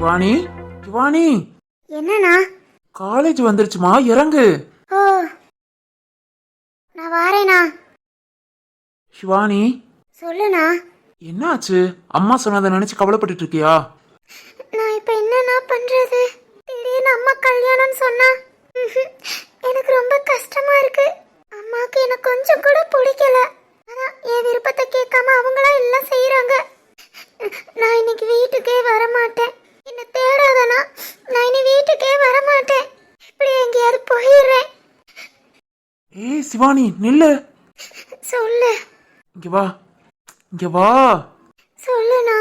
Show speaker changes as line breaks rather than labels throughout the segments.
சிவானி சிவானி
என்னண்ணா?
காலேஜ் வந்துருச்சுமா இறங்கு.
ஓ நான் வாரேண்ணா.
சிவானி
சொல்லுண்ணா.
என்னாச்சு? அம்மா சொன்னதை நினைச்சு கவலைப்பட்டுட்டு இருக்கியா
நான் இப்போ என்னண்ணா பண்றது? திடீர்னு அம்மா கல்யாணம்னு சொன்னா. ம்ஹும். எனக்கு ரொம்ப கஷ்டமா இருக்கு. அம்மாவுக்கு எனக்கு கொஞ்சம் கூட பிடிக்கல அதான் என் விருப்பத்தை கேட்காம அவங்களா எல்லாம் செய்யறாங்க நான் இன்னைக்கு வீட்டுக்கே வர மாட்டேன் என்ன தேடாதனா நான் இனி வீட்டுக்கே வர மாட்டேன் இப்படி எங்கேயாவது போயிடுறேன்
ஏய் சிவானி நில்லு.
சொல்லு.
இங்க வா. இங்க வா.
சொல்லுண்ணா.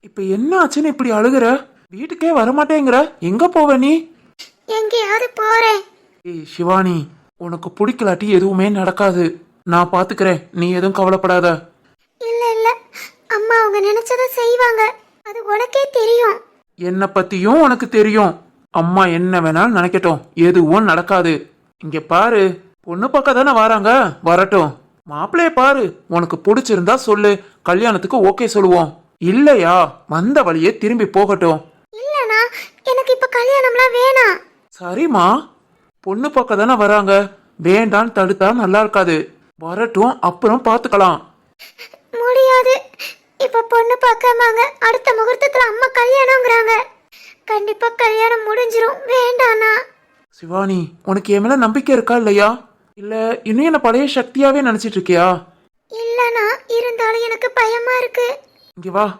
இப்ப என்ன ஆச்சுன்னு இப்படி அழுகுற? வீட்டுக்கே வரமாட்டேங்கிற. எங்க போவ நீ?
எங்கேயாவது போறேன்.
ஏய் சிவானி உனக்கு பிடிக்கலாட்டி எதுவுமே நடக்காது. நான் பாத்துக்கிறேன். நீ எதுவும் கவலைப்படாத.
இல்ல இல்ல. அம்மா அவங்க நினைச்சதை செய்வாங்க. அது உனக்கே தெரியும்.
என்னை பத்தியும் உனக்கு தெரியும். அம்மா என்ன வேணாலும் நினைக்கட்டும். எதுவும் நடக்காது. இங்க பாரு. பொண்ணு பக்கம் தானே வராங்க? வரட்டும். மாப்பிள்ளைய பாரு. உனக்கு பிடிச்சிருந்தா சொல்லு. கல்யாணத்துக்கு ஓகே சொல்லுவோம். இல்லையா? வந்த வழியே திரும்பி போகட்டும்.
இல்லனா எனக்கு இப்ப கல்யாணம்லாம் வேணாம்.
சரிம்மா. பொண்ணு பக்கம் தானே வராங்க. வேண்டான்னு தடுத்தா நல்லா இருக்காது. வரட்டும் அப்புறம் பாத்துக்கலாம்
முடியாது. இப்ப பொண்ணு பார்க்காமாங்க அடுத்த முகூர்த்தத்துல அம்மா கல்யாணம்ங்கறாங்க. கண்டிப்பா கல்யாணம் முடிஞ்சிரும். வேண்டானா
சிவானி உனக்கு என் மேல நம்பிக்கை இருக்கா இல்லையா? இல்ல இன்னும் என்ன பழைய சக்தியாவே நினைச்சிட்டு இருக்கியா
இல்லனா இருந்தாலும் எனக்கு பயமா இருக்கு.
இங்க வா.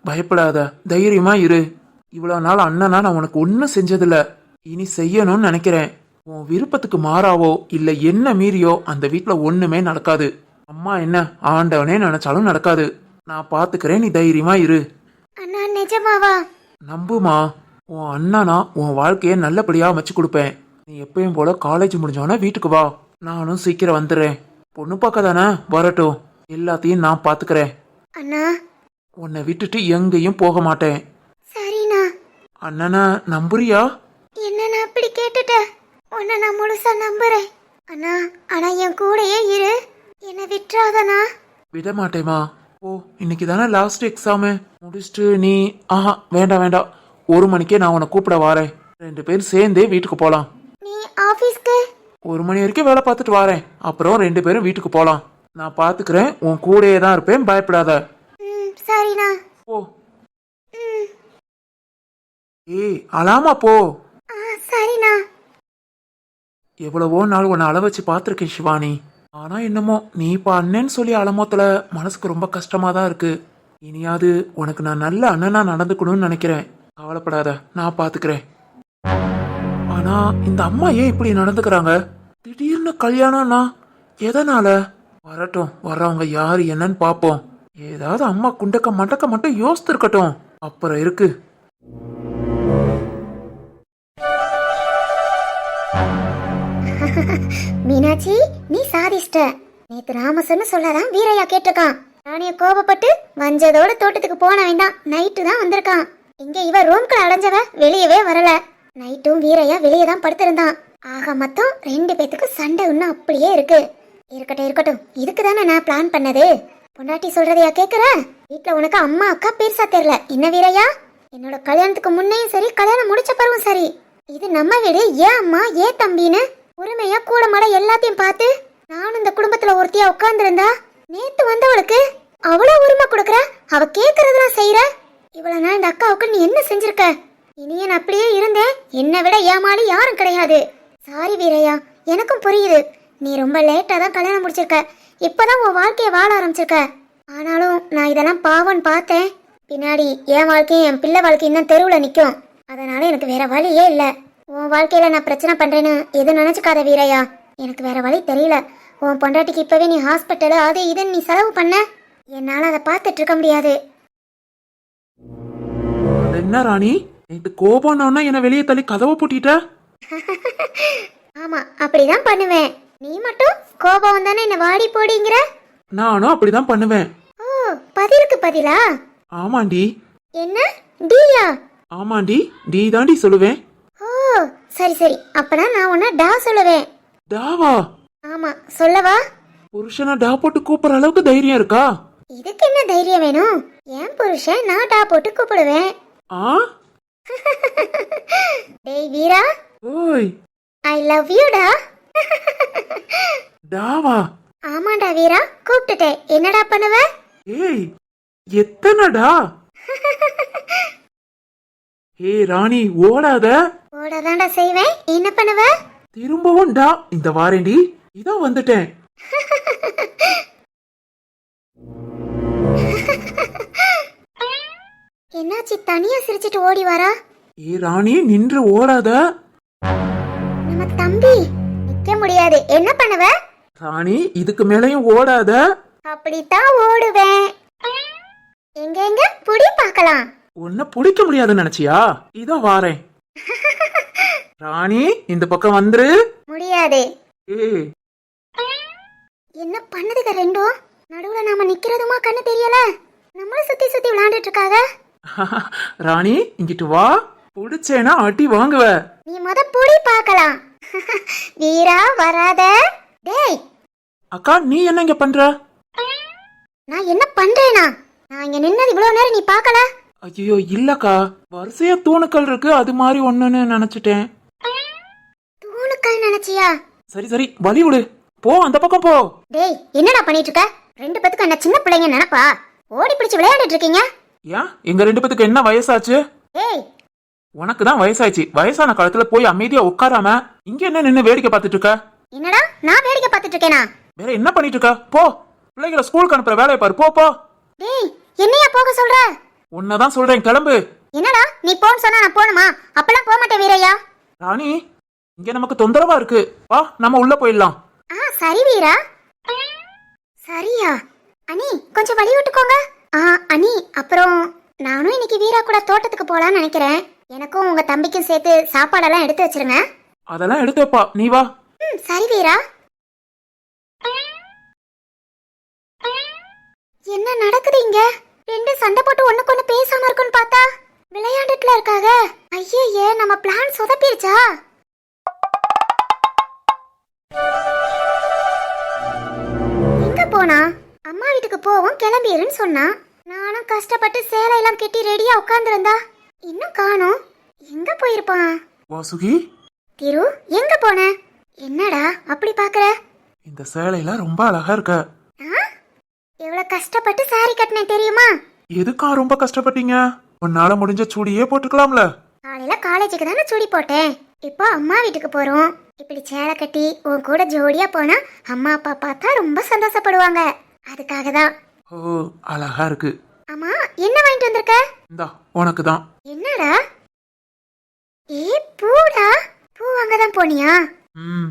பயப்படாத. தைரியமா இரு. இவ்வளவு நாள் அண்ணனா நான் உனக்கு ஒன்றும் செஞ்சதில்ல. இனி செய்யணும்னு நினைக்கிறேன். உன் விருப்பத்துக்கு மாறாவோ இல்ல என்ன மீறியோ அந்த வீட்ல ஒண்ணுமே நடக்காது. அம்மா என்ன ஆண்டவனே நினைச்சாலும் நடக்காது. நான் பாத்துக்கிறேன் நீ தைரியமா இரு.
அண்ணா நிஜமாவா?
நம்புமா. உன் அண்ணனா உன் வாழ்க்கைய நல்லபடியா அமைச்சு கொடுப்பேன். நீ எப்பயும் போல காலேஜ் முடிஞ்சோன்னா வீட்டுக்கு வா. நானும் சீக்கிரம் வந்துடுறேன். பொண்ணு பார்க்க தானே வரட்டும். எல்லாத்தையும் நான் பாத்துக்கிறேன்
அண்ணா.
உன்னை விட்டுட்டு எங்கேயும் போக மாட்டேன்.
சரிண்ணா.
அண்ணனா நம்புறியா?
என்ன நான் அப்படி கேட்டுட்ட உன்னை நான் முழுசா நம்புறேன். அண்ணா ஆனா என் கூடயே இரு. என்னை விட்டுறாதண்ணா.
விட மாட்டேமா ஓ இன்னைக்கு தானே லாஸ்ட் எக்ஸாமு முடிச்சுட்டு நீ ஆஹா வேண்டாம் வேண்டாம். ஒரு மணிக்கே நான் உன்னை கூப்பிட வாரேன். ரெண்டு பேரும் சேர்ந்தே வீட்டுக்கு போகலாம்
நீ ஆபீஸ்க்கு
ஒரு மணி வரைக்கும் வேலை பார்த்துட்டு வாரேன். அப்புறம் ரெண்டு பேரும் வீட்டுக்கு போகலாம் நான் பார்த்துக்கிறேன் உன் கூடயே தான் இருப்பேன். பயப்படாத.
சரிண்ணா.
போ. ஏய் அழாமா போ.
சரிண்ணா.
எவ்வளவோ நாள் உன்னை அள வச்சு பார்த்துருக்கேன் சிவானி. ஆனா என்னமோ நீ இப்ப அண்ணன்னு சொல்லி அலமோத்துல மனசுக்கு ரொம்ப கஷ்டமா தான் இருக்கு. இனியாவது உனக்கு நான் நல்ல அண்ணனா நடந்துக்கணும்னு நினைக்கிறேன். கவலைப்படாத. நான் பாத்துக்கிறேன். ஆனா இந்த அம்மா ஏன் இப்படி நடந்துக்கிறாங்க? திடீர்னு கல்யாணம்னா எதனால? வரட்டும் வர்றவங்க யாரு என்னன்னு பாப்போம். ஏதாவது அம்மா குண்டக்க மண்டக்க மட்டும் யோசித்து இருக்கட்டும் அப்புறம் இருக்கு.
மீனாட்சி நீ சாதிஷ்ட நேத்து ராமசன்னு சொல்லதான் வீரையா கேட்டிருக்கான். நானே கோபப்பட்டு வஞ்சதோட தோட்டத்துக்கு போன வேண்டாம் நைட்டு தான் வந்திருக்கான். இங்க இவ ரூம்குள்ள அடைஞ்சவ வெளியவே வரல. நைட்டும் வீரையா வெளியே தான் படுத்திருந்தான். ஆக மொத்தம் ரெண்டு பேத்துக்கும் சண்டை இன்னும் அப்படியே இருக்கு. இருக்கட்டும் இருக்கட்டும். இதுக்கு தானே நான் பிளான் பண்ணது? பொண்டாட்டி சொல்றதையா கேக்குற? வீட்டுல உனக்கு அம்மா அக்கா பெருசா தெரியல. என்ன வீரையா? என்னோட கல்யாணத்துக்கு முன்னையும் சரி கல்யாணம் முடிச்ச பிறவும் சரி. இது நம்ம வீடு ஏன் அம்மா ஏன் தம்பின்னு? உரிமையா கூட மாட எல்லாத்தையும் பார்த்து நானும் இந்த குடும்பத்துல ஒருத்தியா உட்கார்ந்துருந்தா நேத்து வந்தவளுக்கு அவ்வளவு உரிமை கொடுக்குற? அவ கேக்குறதெல்லாம் செய்யற இவ்வளவு நாள் இந்த அக்காவுக்கு நீ என்ன செஞ்சிருக்க? இனியன் அப்படியே இருந்தேன் என்னை விட ஏமாளி யாரும் கிடையாது. சாரி வீரையா எனக்கும் புரியுது. நீ ரொம்ப லேட்டாக தான் கல்யாணம் முடிச்சிருக்க. இப்போதான் உன் வாழ்க்கையை வாழ ஆரம்பிச்சிருக்க. ஆனாலும் நான் இதெல்லாம் பாவம்னு பார்த்தேன். பின்னாடி என் வாழ்க்கையும் என் பிள்ளை வாழ்க்கையும் தான் தெருவில் நிற்கும் அதனால எனக்கு வேற வழியே இல்லை. உன் வாழ்க்கையில் நான் பிரச்சனை பண்ணுறேன்னு எதுவும் நினச்சிக்காத வீரையா. எனக்கு வேற வழி தெரியல. உன் பொண்டாட்டிக்கு இப்போவே நீ ஹாஸ்பிட்டலு அது இதுன்னு நீ செலவு பண்ண. என்னால் அதை பார்த்துட்டு இருக்க முடியாது.
என்ன ராணி? நேற்று கோபம்னா என்ன வெளியே தள்ளி கதவை பூட்டிட்ட?
ஆமா அப்படிதான் பண்ணுவேன். நீ மட்டும் கோபம் தானே என்ன வாடி போடிங்கிற?
நானும் அப்படிதான் பண்ணுவேன்.
ஓ பதிலுக்கு பதிலா?
ஆமாண்டி.
என்ன? டீயா?
ஆமாண்டி டி தாண்டி சொல்லுவேன்.
ஓ சரி சரி. அப்பனா நான் உன்ன டா சொல்லுவேன்.
டாவா?
ஆமா சொல்லவா?
புருஷனை டா போட்டு கூப்பிடுற அளவுக்கு தைரியம் இருக்கா?
இதுக்கு என்ன தைரியம் வேணும்? என் புருஷன் நான் டா போட்டு கூப்பிடுவேன்.
ஆ?
டேய் வீரா.
ஓய்.
ஐ லவ் யூடா
டாவா
ஆமாண்டா வீரா கூப்பிட்டுட்டேன். என்னடா பண்ணுவ?
ஏய் எத்தனைடா? ஏய் ராணி ஓடாத.
ஓடதாண்டா செய்வேன். என்ன பண்ணுவ?
திரும்பவும் டா. இந்த வாரேண்டி இதோ வந்துட்டேன்.
என்னாச்சு? தனியா சிரிச்சிட்டு ஓடி வரா?
ஏய் ராணி நின்று ஓடாத.
நம்ம தம்பி நிக்க முடியாது. என்ன பண்ணுவ?
ராணி இதுக்கு மேலேயும் ஓடாத.
அப்படித்தான் ஓடுவேன். எங்க எங்க? புடி பார்க்கலாம்.
உன்னை பிடிக்க முடியாதுன்னு நினைச்சியா? இதோ வாரேன். ராணி இந்த பக்கம் வந்துரு.
முடியாது.
ஏய்
என்ன பண்ணுதுக ரெண்டும்? நடுவுல நாம நிக்கிறதுமா? கண்ணு தெரியல. நம்மளும் சுத்தி சுத்தி விளையாண்டுட்டு இருக்காங்க.
ராணி இங்கிட்டு வா. பிடிச்சேனா அடி வாங்குவ.
நீ முத புடி பார்க்கலாம். வீரா வராத. டேய்.
அக்கா நீ என்ன இங்க பண்ற?
நான் என்ன பண்றேனா? நான் இங்க நின்னது இவ்வளவு நேரம் நீ பார்க்கல?
ஐயோ இல்லக்கா. வரிசையா தூணுக்கள் இருக்கு. அது மாதிரி ஒண்ணுன்னு நினைச்சிட்டேன்.
தூணுக்கள் நினைச்சியா?
சரி சரி. வழி விடு. போ அந்த பக்கம் போ.
டேய் என்னடா பண்ணிட்டு இருக்க? ரெண்டு பேத்துக்கு என்ன சின்ன பிள்ளைங்க நினைப்பா? ஓடி பிடிச்சு விளையாடிட்டு இருக்கீங்க?
ஏன்? எங்க ரெண்டு பேத்துக்கு என்ன வயசாச்சு?
ஏய்.
உனக்கு தான் வயசாச்சு வயசான காலத்துல போய் அமைதியா உட்காராம இங்க என்ன நின்னு வேடிக்கை பார்த்துட்டு இருக்க?
என்னடா? நான் வேடிக்கை பார்த்துட்டு இருக்கேனா?
வேற என்ன பண்ணிட்டு இருக்க? போ. பிள்ளைகளை ஸ்கூலுக்கு அனுப்புற வேலையை பாரு. போ போ.
டேய் என்னையா போக சொல்ற?
உன்னதான் சொல்றேன். கிளம்பு.
என்னடா? நீ போன்னு சொன்னா நான் போணுமா? அப்பெல்லாம் போக மாட்டேன் வீரையா.
ராணி இங்க நமக்கு தொந்தரவா இருக்கு. வா நம்ம உள்ள போயிடலாம்.
ஆ சரி வீரா. சரியா. அனி கொஞ்சம் வழி விட்டுக்கோங்க. ஆ அனி அப்புறம் நானும் இன்னைக்கு வீரா கூட தோட்டத்துக்கு போலாம்னு நினைக்கிறேன். எனக்கும் உங்க தம்பிக்கும் சேர்த்து சாப்பாடெல்லாம் எடுத்து வச்சிருங்க.
அதெல்லாம் எடுத்து வைப்பா நீ வா.
ம் சரி வீரா. என்ன நடக்குது இங்க? ரெண்டு சண்டை போட்டு ஒண்ணுக்கு ஒண்ணு பேசாம இருக்குன்னு பார்த்தா விளையாண்டுட்டுல இருக்காக. ஐயே நம்ம பிளான் சொதப்பிருச்சா எங்க போனா? அம்மா வீட்டுக்கு போவோம் கிளம்பிருன்னு சொன்னா. நானும் கஷ்டப்பட்டு சேலை எல்லாம் கட்டி ரெடியா உட்காந்துருந்தா இன்னும் காணோம். எங்க போயிருப்பான்?
வாசுகி?
திரு எங்க போன? என்னடா அப்படி பாக்குற?
இந்த சேலையில ரொம்ப அழகா இருக்க.
ஆ? எவ்வளவு கஷ்டப்பட்டு சாரி கட்டினேன் தெரியுமா?
எதுக்கா ரொம்ப கஷ்டப்பட்டீங்க? உன்னால முடிஞ்ச சூடியே போட்டுக்கலாம்ல.
காலையில காலேஜுக்கு தானே சுடி போட்டேன். இப்போ அம்மா வீட்டுக்கு போறோம். இப்படி சேலை கட்டி உன் கூட ஜோடியா போனா அம்மா அப்பா பார்த்தா ரொம்ப சந்தோஷப்படுவாங்க. அதுக்காக தான்
ஓ அழகா இருக்கு.
அம்மா என்ன வாங்கிட்டு வந்திருக்க?
இந்தா உனக்கு தான்
என்னடா? ஏ பூடா? பூ வாங்க தான் போனியா?
ம்.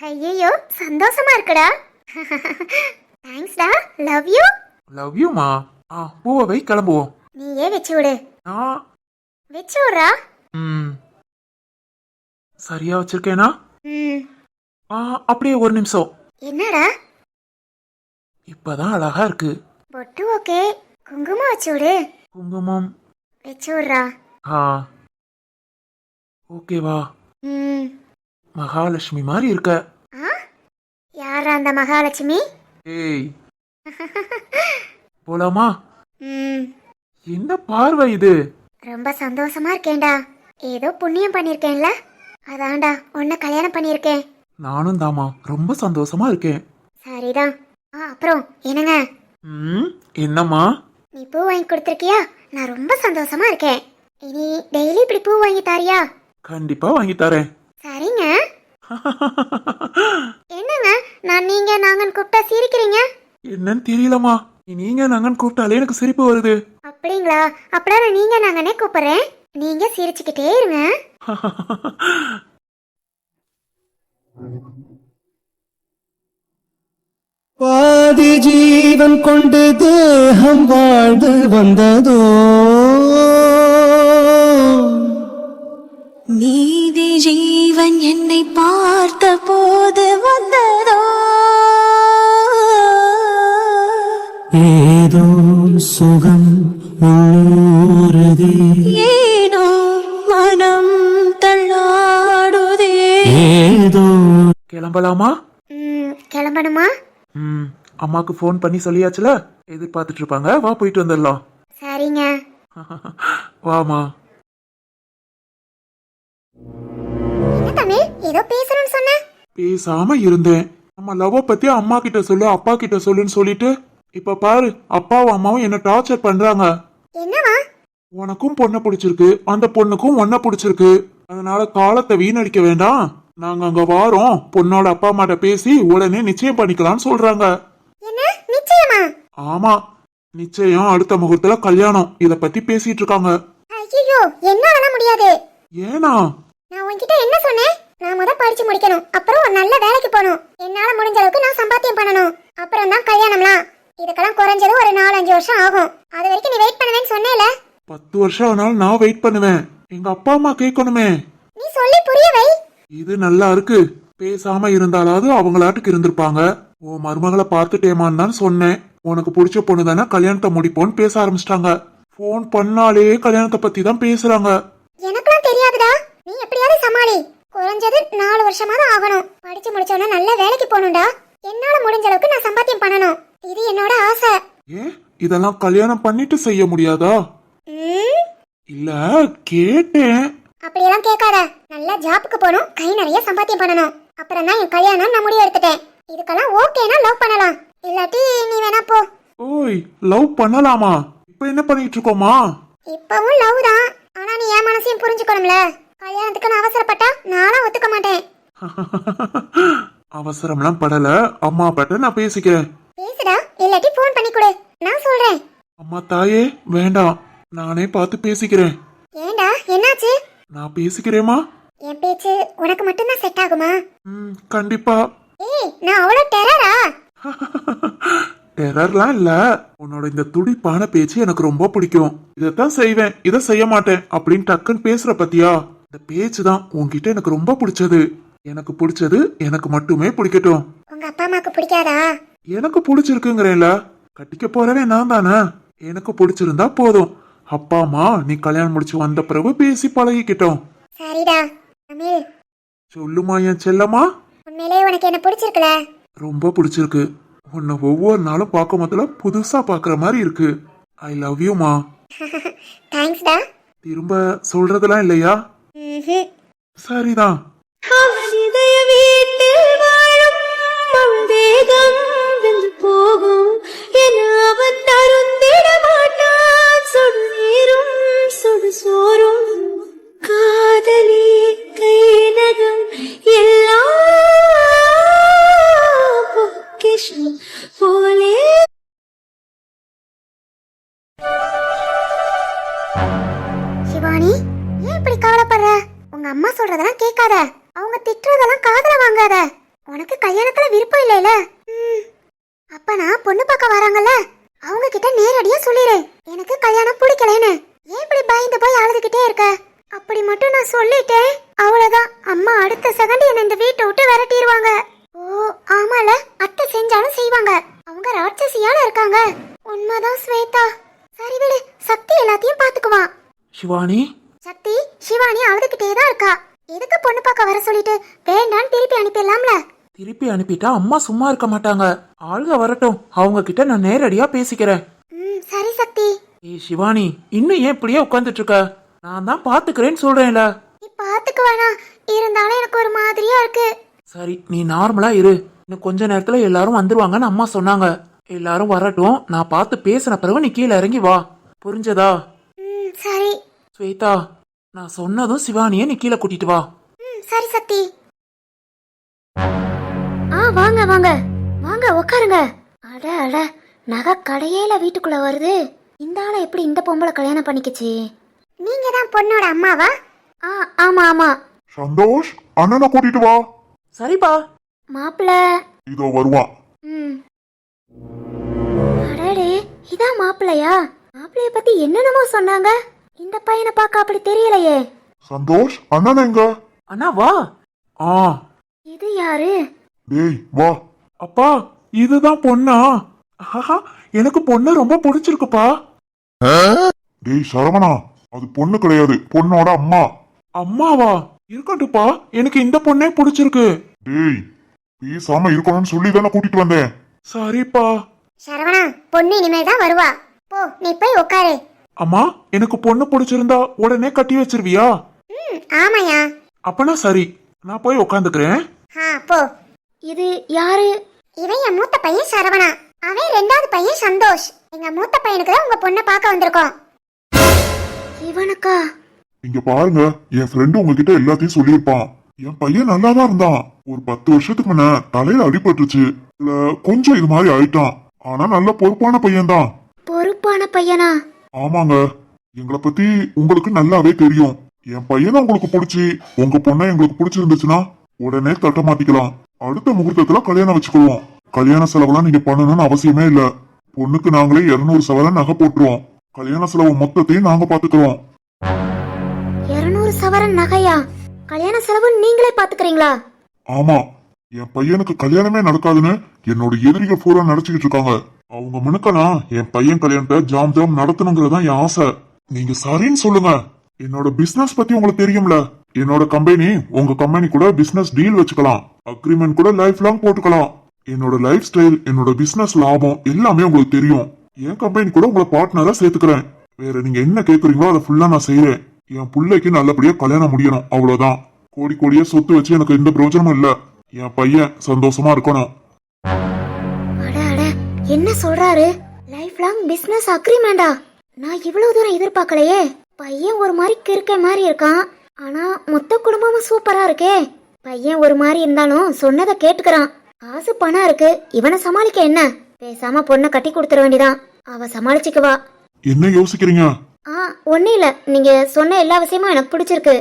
ஐயோ சந்தோஷமா இருக்குடா. தேங்க்ஸ்டா லவ் யூ
லவ் யூமா ஆ பூவை வை கிளம்புவோம்.
நீயே வச்சு விடு.
ஆ.
வச்சு விடுறா?
ம். சரியா வச்சிருக்கேனா?
ம்.
ஆ அப்படியே ஒரு நிமிஷம்.
என்னடா?
இப்பதான் அழகா இருக்கு.
பொட்டு ஓகே. குங்குமம் வச்சு விடு.
குங்குமம்.
வச்சு விடுறா.
ஆ. ஓகேவா
ம்.
மகாலட்சுமி மாதிரி இருக்க.
ஆ? யாரா அந்த மகாலட்சுமி?
ஏய். போலாமா?
ம்.
என்ன பார்வை இது?
ரொம்ப சந்தோஷமா இருக்கேன்டா. ஏதோ புண்ணியம் பண்ணியிருக்கேன்ல அதான்டா உன்னை கல்யாணம் பண்ணியிருக்கேன்
நானும் தாமா ரொம்ப சந்தோஷமா இருக்கேன்.
சரிதான். ஆ அப்புறம் என்னங்க?
ம் என்னம்மா?
நீ பூ வாங்கி கொடுத்துருக்கியா? நான் ரொம்ப சந்தோஷமா இருக்கேன். இனி டெய்லி இப்படி பூ வாங்கி தாரியா?
கண்டிப்பா வாங்கி தரேன்.
சரிங்க. என்னங்க நான் நீங்க நாங்கன்னு கூப்பிட்டா சிரிக்கிறீங்க?
என்னன்னு தெரியலம்மா. நீங்க நாங்கன்னு கூப்பிட்டாலே எனக்கு சிரிப்பு வருது.
அப்படிங்களா? அப்படின்னா நான் நீங்க நாங்கன்னே கூப்பிடுறேன். நீங்க சிரிச்சுக்கிட்டே இருங்க.
பாதி ஜீவன் கொண்டு தேகம் வாழ்ந்து வந்ததோ?
நீதி ஜீவன் என்னை பார்த்த போது வந்ததோ?
ஏதோ சுகம் உள்ளூரதே.
ஏனோ மனம் தள்ளாடுதே.
ஏதோ
கிளம்பலாமா?
கிளம்பணுமா?
ம் அம்மாக்கு ஃபோன் பண்ணி சொல்லியாச்சுல? எதிர்பார்த்துட்டு இருப்பாங்க வா போயிட்டு வந்துடலாம்.
சரிங்க.
வாமா
ஏதோ பேசணும்னு சொன்ன?
பேசாம இருந்தேன். நம்ம லவ் பத்தி அம்மா கிட்ட சொல்லு அப்பா கிட்ட சொல்லுன்னு சொல்லிட்டு இப்ப பாரு அப்பாவும் அம்மாவும் என்ன டார்ச்சர் பண்றாங்க.
என்னவா?
உனக்கும் பொண்ணை பிடிச்சிருக்கு அந்த பொண்ணுக்கும் ஒன்ன பிடிச்சிருக்கு. அதனால காலத்தை வீணடிக்க வேண்டாம். நாங்க அங்க வாரோம். பொண்ணோட அப்பா அம்மாட்ட பேசி உடனே நிச்சயம் பண்ணிக்கலாம்னு சொல்றாங்க. ஆமா. நிச்சயம் அடுத்த முகூர்த்தத்துல கல்யாணம். இத பத்தி பேசிட்டு இருக்காங்க.
ஐயோ என்னாலலாம் முடியாது.
ஏனா?
நான் உன்கிட்ட என்ன சொன்னேன்? நான் முத படிச்சு முடிக்கணும். அப்புறம் ஒரு நல்ல வேலைக்கு போகணும். என்னால முடிஞ்ச அளவுக்கு நான் சம்பாத்தியம் பண்ணணும். அப்புறம் தான் கல்யாணம்லாம். இதுக்கெல்லாம் குறைஞ்சது ஒரு நாலஞ்சு வருஷம் ஆகும். அது வரைக்கும் நீ வெயிட் பண்ணுவேன்னு சொன்னேல.
பத்து வருஷம் ஆனாலும் நான் வெயிட் பண்ணுவேன். எங்க அப்பா அம்மா கேட்கணுமே.
நீ சொல்லி புரிய வை.
இது நல்லா இருக்கு. பேசாம இருந்தாலாவது அவங்களாட்டுக்கு இருந்திருப்பாங்க. உன் மருமகளை பார்த்துட்டேமான்னு தான் சொன்னேன். உனக்கு பிடிச்ச பொண்ணு தானே கல்யாணத்தை முடிப்போன்னு பேச ஆரம்பிச்சிட்டாங்க. ஃபோன் பண்ணாலே கல்யாணத்தை பத்தி தான் பேசுறாங்க.
எனக்குலாம் தெரியாதுடா. நீ எப்படியாவது சமாளி. குறைஞ்சது நாலு வருஷமாவது ஆகணும். படிச்சு முடிச்சோன்னா நல்ல வேலைக்கு போகணும்டா. என்னால முடிஞ்ச அளவுக்கு நான் சம்பாத்தியம் பண்ணணும். இது என்னோட ஆசை.
ஏன் இதெல்லாம் கல்யாணம் பண்ணிட்டு செய்ய முடியாதா? இல்ல கேட்டேன்.
அப்படியெல்லாம் கேட்காத. நல்ல ஜாப்புக்கு போகணும். கை நிறைய சம்பாத்தியம் பண்ணணும். அப்புறம் தான் என் கல்யாணம் நான் முடிவு எடுத்துட்டேன். இதுக்கெல்லாம் ஓகேனா லவ் பண்ணலாம். இல்லாட்டி நீ வேணா போ.
ஓய் லவ் பண்ணலாமா? இப்ப என்ன பண்ணிட்டு இருக்கோமா?
இப்பவும் லவ் தான். ஆனா நீ என் மனசையும் புரிஞ்சுக்கணும்ல. கல்யாணத்துக்கு நான் அவசரப்பட்டா நானும் ஒத்துக்க மாட்டேன்.
அவசரம்லாம் படல. அம்மா அப்பாட்ட நான் பேசிக்கிறேன்.
பேசுடா. இல்லாட்டி ஃபோன் பண்ணி கொடு. நான் சொல்றேன்.
அம்மா தாயே வேண்டாம். நானே பார்த்து பேசிக்கிறேன்.
ஏண்டா? என்னாச்சு?
நான் பேசிக்கிறேமா
என் பேச்சு உனக்கு மட்டும்தான் செட் ஆகுமா?
ம் கண்டிப்பா.
ஏய் நான் அவ்வளோ டெரரா
டெரர்லாம் இல்ல. உன்னோட இந்த துடிப்பான பேச்சு எனக்கு ரொம்ப பிடிக்கும். இதைத்தான் செய்வேன் இதை செய்ய மாட்டேன் அப்படின்னு டக்குன்னு பேசுற பத்தியா? இந்த பேச்சு தான் உன்கிட்ட எனக்கு ரொம்ப பிடிச்சது. எனக்கு பிடிச்சது எனக்கு மட்டுமே பிடிக்கட்டும்.
உங்க அப்பா அம்மாக்கு பிடிக்காதா?
எனக்கு பிடிச்சிருக்குங்கிறேன்ல. கட்டிக்க போறவே நான் தானே. எனக்கு பிடிச்சிருந்தா போதும். அப்பா அம்மா நீ கல்யாணம் முடிச்சு வந்த பிறகு பேசி பழகிக்கிட்டோம்.
சரிடா தமிழ்
சொல்லுமா என் செல்லம்மா?
உண்மையிலேயே உனக்கு என்ன பிடிச்சிருக்குல?
ரொம்ப பிடிச்சிருக்கு. உன்னை ஒவ்வொரு நாளும் பார்க்கும் போதுல புதுசா பாக்குற மாதிரி இருக்கு. ஐ லவ் யூமா
தேங்க்ஸ்டா
திரும்ப சொல்றதெல்லாம் இல்லையா. சரிதான்
போகும் என அவன் அருந்திட சோறும் காதலி கைநகம் எல்லாம் பொக்கிஷம் போலே.
சிவானி ஏன் இப்படி கவலைப்படுற? உங்க அம்மா சொல்றதெல்லாம் கேட்காத. அவங்க திட்டுறதெல்லாம் காதல வாங்காத. உனக்கு கல்யாணத்துல விருப்பம் இல்லைல? ம். அப்ப நான் பொண்ணு பார்க்க வராங்கல்ல? அவங்க கிட்ட நேரடியா சொல்லிடு எனக்கு கல்யாணம் பிடிக்கலன்னு. ஏன் இப்படி பயந்து போய் அழுதுகிட்டே இருக்க? அப்படி மட்டும் நான் சொல்லிட்டேன். அவ்வளவுதான். அம்மா அடுத்த செகண்ட் என்ன இந்த வீட்டை விட்டு விரட்டிடுவாங்க ஓ ஆமால. அத்தை செஞ்சாலும் செய்வாங்க. அவங்க ராட்சசியால இருக்காங்க. உண்மைதான் ஸ்வேதா. சரி விடு. சக்தி எல்லாத்தையும் பாத்துக்குவான்
சிவானி?
சக்தி சிவானி அழுதுகிட்டே தான் இருக்கா. எதுக்கு பொண்ணு பார்க்க வர சொல்லிட்டு வேண்டான்னு திருப்பி அனுப்பிடலாம்ல?
திருப்பி அனுப்பிட்டா அம்மா சும்மா இருக்க மாட்டாங்க. ஆளுக வரட்டும். அவங்க கிட்ட நான் நேரடியா பேசிக்கிறேன்.
ம் சரி சக்தி.
ஏய் சிவானி இன்னும் ஏன் இப்படியே உட்காந்துட்டு இருக்க நான் தான் பாத்துக்கிறேன்னு சொல்றேன்ல.
நீ பாத்துக்கு வேணாம் இருந்தாலும் எனக்கு ஒரு மாதிரியா இருக்கு.
சரி நீ நார்மலா இரு. இன்னும் கொஞ்ச நேரத்துல எல்லாரும் வந்துருவாங்கன்னு அம்மா சொன்னாங்க. எல்லாரும் வரட்டும். நான் பார்த்து பேசின பிறகு நீ கீழே இறங்கி வா. புரிஞ்சதா?
ம் சரி.
ஸ்வேதா நான் சொன்னதும் சிவானிய நீ கீழே கூட்டிட்டு வா.
சரி சக்தி ஆ வாங்க வாங்க. வாங்க உட்காருங்க. அட அட நகை கடையில வீட்டுக்குள்ள வருது. இந்த ஆளை எப்படி இந்த பொம்பளை கல்யாணம் பண்ணிக்கிச்சு? நீங்க தான் பொண்ணோட அம்மாவா? ஆ ஆமா ஆமா.
சந்தோஷ் அண்ணனை கூட்டிட்டு வா.
சரிப்பா.
மாப்பிள்ள
இதோ வருவான்
ம். அடடே இதான் மாப்பிள்ளையா மாப்பிள்ளைய பத்தி என்னென்னமோ சொன்னாங்க. இந்த பையனை பார்க்க அப்படி தெரியலையே.
சந்தோஷ் அண்ணன் எங்க?
அண்ணா வா. ஆ.
இது யாரு?
டேய் வா.
அப்பா இதுதான் பொண்ணா? ஆஹா, எனக்கு பொண்ணு ரொம்ப பிடிச்சிருக்குப்பா.
டேய் சரவணா அது பொண்ணு கிடையாது. பொண்ணோட அம்மா.
அம்மாவா? இருக்கட்டும்ப்பா. எனக்கு இந்த பொண்ணே பிடிச்சிருக்கு.
டேய் பேசாம இருக்கணும்னு சொல்லி தானே கூட்டிட்டு வந்தேன்.
சரிப்பா.
சரவணா பொண்ணு இனிமேல் தான் வருவா. போ நீ போய் உட்காரு
அம்மா எனக்கு பொண்ணு பிடிச்சிருந்தா உடனே கட்டி வச்சிருவியா?
ம் ஆமாயா
அப்பனா சரி நான் போய் உக்காந்துக்கிறேன்.
ஆ போ.
இது யாரு?
இவன் என் மூத்த பையன் சரவணா. அவன் ரெண்டாவது பையன் சந்தோஷ். எங்க மூத்த பையனுக்கு தான் உங்க பொண்ணை பார்க்க வந்திருக்கோம்.
இவனுக்கா?
இங்க பாருங்க என் ஃப்ரெண்டு உங்ககிட்ட எல்லாத்தையும் சொல்லியிருப்பான். என் பையன் நல்லா தான் இருந்தான். ஒரு பத்து வருஷத்துக்கு முன்ன தலையில அடிபட்டுருச்சு. கொஞ்சம் இது மாதிரி ஆயிட்டான். ஆனா நல்ல பொறுப்பான பையன்தான்.
பொறுப்பான பையனா?
ஆமாங்க. எங்களை பத்தி உங்களுக்கு நல்லாவே தெரியும். என் பையனை உங்களுக்கு பிடிச்சி உங்க பொண்ணை எங்களுக்கு பிடிச்சிருந்துச்சுன்னா உடனே தட்ட மாத்திக்கலாம் அடுத்த முகூர்த்தத்துல கல்யாணம் வச்சுக்குவோம். கல்யாண செலவுலாம் நீங்க பண்ணணும்னு அவசியமே இல்ல. பொண்ணுக்கு நாங்களே இருநூறு சவரன் நகை போட்டுருவோம். கல்யாண செலவு மொத்தத்தையும் நாங்க பாத்துக்கிறோம்.
இருநூறு சவரன் நகையா? கல்யாண செலவு நீங்களே பாத்துக்கிறீங்களா?
ஆமா. என் பையனுக்கு கல்யாணமே நடக்காதுன்னு என்னோட எதிரிகள் பூரா நினைச்சுக்கிட்டு இருக்காங்க. அவங்க முனுக்கனா என் பையன் கல்யாணத்தை ஜாம் ஜாம் நடத்தணுங்கிறது தான் என் ஆசை. நீங்க சரின்னு சொல்லுங்க. என்னோட பிசினஸ் பத்தி உங்களுக்கு தெரியும்ல. என்னோட கம்பெனி உங்க கம்பெனி கூட பிசினஸ் டீல் வச்சுக்கலாம். அக்ரிமெண்ட் கூட லைஃப் லாங் போட்டுக்கலாம். என்னோட லைஃப் ஸ்டைல் என்னோட பிசினஸ் லாபம் எல்லாமே உங்களுக்கு தெரியும். என் கம்பெனி கூட உங்களை பார்ட்னரா சேர்த்துக்கிறேன். வேற நீங்க என்ன கேக்குறீங்களோ அதை ஃபுல்லா நான் செய்யறேன் என் பிள்ளைக்கு நல்லபடியா கல்யாணம் முடியணும் அவ்வளவுதான். கோடி கோடியா சொத்து வச்சு எனக்கு எந்த பிரயோஜனமும் இல்ல. என் பையன் சந்தோஷமா இருக்கணும்.
அட என்ன சொல்றாரு? லைஃப் லாங் பிசினஸ் அக்ரிமெண்டா நான் இவ்வளவு தூரம் எதிர்பார்க்கலையே. பையன் ஒரு மாதிரி கிறுக்க மாதிரி இருக்கான். ஆனா மொத்த குடும்பமும் சூப்பரா இருக்கே. பையன் ஒரு மாதிரி இருந்தாலும் சொன்னதை கேட்டுக்கிறான். காசு பணம் இருக்கு. இவனை சமாளிக்க என்ன? பேசாம பொண்ணை கட்டி கொடுத்துட வேண்டியதான். அவ சமாளிச்சுக்குவா
என்ன யோசிக்கிறீங்க?
ஆ ஒன்னும் இல்ல. நீங்க சொன்ன எல்லா விஷயமும் எனக்கு பிடிச்சிருக்கு.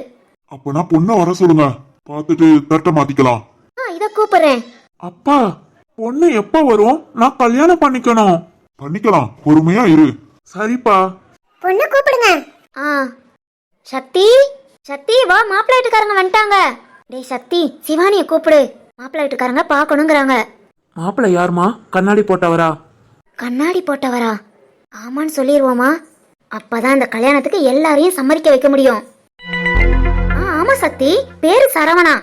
அப்பனா பொண்ணை வர சொல்லுங்க. பார்த்துட்டு தட்டை மாத்திக்கலாம்.
ஆ இத கூப்பிடுறேன்.
அப்பா பொண்ணு எப்ப வரும்? நான் கல்யாணம் பண்ணிக்கணும்.
பண்ணிக்கலாம். பொறுமையா இரு.
சரிப்பா.
பொண்ணு கூப்பிடுங்க.
ஆ. சக்தி? சக்தி வா மாப்பிள்ளை வீட்டுக்காரங்க வந்துட்டாங்க. டேய் சக்தி சிவானிய கூப்பிடு. மாப்பிள்ளை வீட்டுக்காரங்க பார்க்கணுங்கிறாங்க.
மாப்பிள்ளை யாருமா? கண்ணாடி போட்டவரா?
கண்ணாடி போட்டவரா? ஆமான்னு சொல்லிடுவோமா அப்பதான் இந்த கல்யாணத்துக்கு எல்லாரையும் சம்மதிக்க வைக்க முடியும். ஆ ஆமா சக்தி. பேரு சரவணா.